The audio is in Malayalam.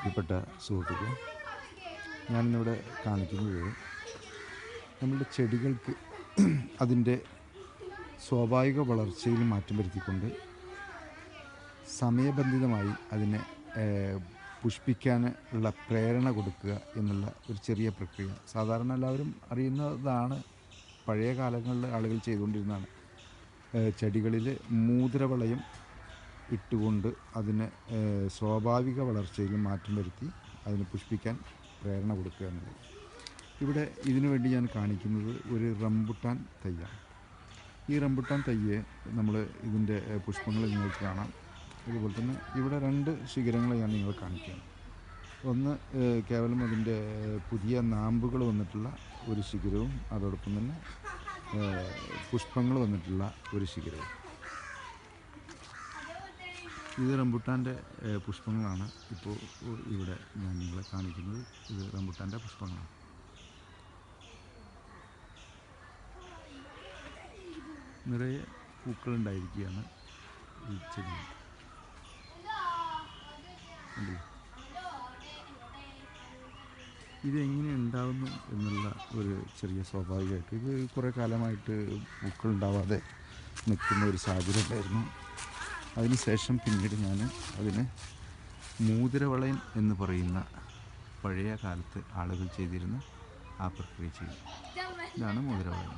പ്രിയപ്പെട്ട സുഹൃത്തുക്കൾ ഞാനിന്നിവിടെ കാണിക്കുന്നത് നമ്മളുടെ ചെടികൾക്ക് അതിന്റെ സ്വാഭാവിക വളർച്ചയിൽ മാറ്റം വരുത്തിക്കൊണ്ട് സമയബന്ധിതമായി അതിനെ പുഷ്പിക്കാൻ ഉള്ള പ്രേരണ കൊടുക്കുക എന്നുള്ള ഒരു ചെറിയ പ്രക്രിയ. സാധാരണ എല്ലാവരും അറിയുന്നതാണ് പഴയ കാലങ്ങളിൽ ആളുകൾ ചെയ്തുകൊണ്ടിരുന്നതാണ്. ചെടികളിൽ മൂത്രവളയം ഇട്ടുകൊണ്ട് അതിന് സ്വാഭാവിക വളർച്ചയിൽ മാറ്റം വരുത്തി അതിന് പുഷ്പിക്കാൻ പ്രേരണ കൊടുക്കുക എന്നുള്ളത്. ഇവിടെ ഇതിനു വേണ്ടി ഞാൻ കാണിക്കുന്നത് ഒരു റംബുട്ടാൻ തയ്യാണ് ഈ റംബുട്ടാൻ തയ്യെ നമ്മൾ ഇതിന്റെ പുഷ്പങ്ങൾ നിങ്ങൾക്ക് കാണാം. അതുപോലെ തന്നെ ഇവിടെ രണ്ട് ശിഖരങ്ങൾ ഞാൻ നിങ്ങൾ കാണിക്കുകയാണ്. ഒന്ന് കേവലം അതിന്റെ പുതിയ നാമ്പുകൾ വന്നിട്ടുള്ള ഒരു ശിഖരവും അതോടൊപ്പം തന്നെ പുഷ്പങ്ങൾ വന്നിട്ടുള്ള ഒരു ശിഖരവും. ഇത് റംബുട്ടാന്റെ പുഷ്പങ്ങളാണ് ഇപ്പോൾ ഇവിടെ ഞാൻ നിങ്ങളെ കാണിക്കുന്നത്. ഇത് റംബുട്ടാന്റെ പുഷ്പങ്ങളാണ്. നിറയെ പൂക്കളുണ്ടായിരിക്കുകയാണ് ഈ ചെടി? ഇതെങ്ങനെ ഉണ്ടാവുന്നു എന്നുള്ള ഒരു ചെറിയ സ്വാഭാവികമായിട്ട് ഇത് കുറേ കാലമായിട്ട് പൂക്കൾ ഉണ്ടാവാതെ നിൽക്കുന്ന ഒരു സാഹചര്യം ഉണ്ടായിരുന്നു. അതിനുശേഷം പിന്നീട് ഞാൻ അതിന് മൂതിരവളയം എന്ന് പറയുന്ന പഴയ കാലത്ത് ആളുകൾ ചെയ്തിരുന്ന ആ പ്രക്രിയ ചെയ്തു ഇതാണ് മൂതിരവളയം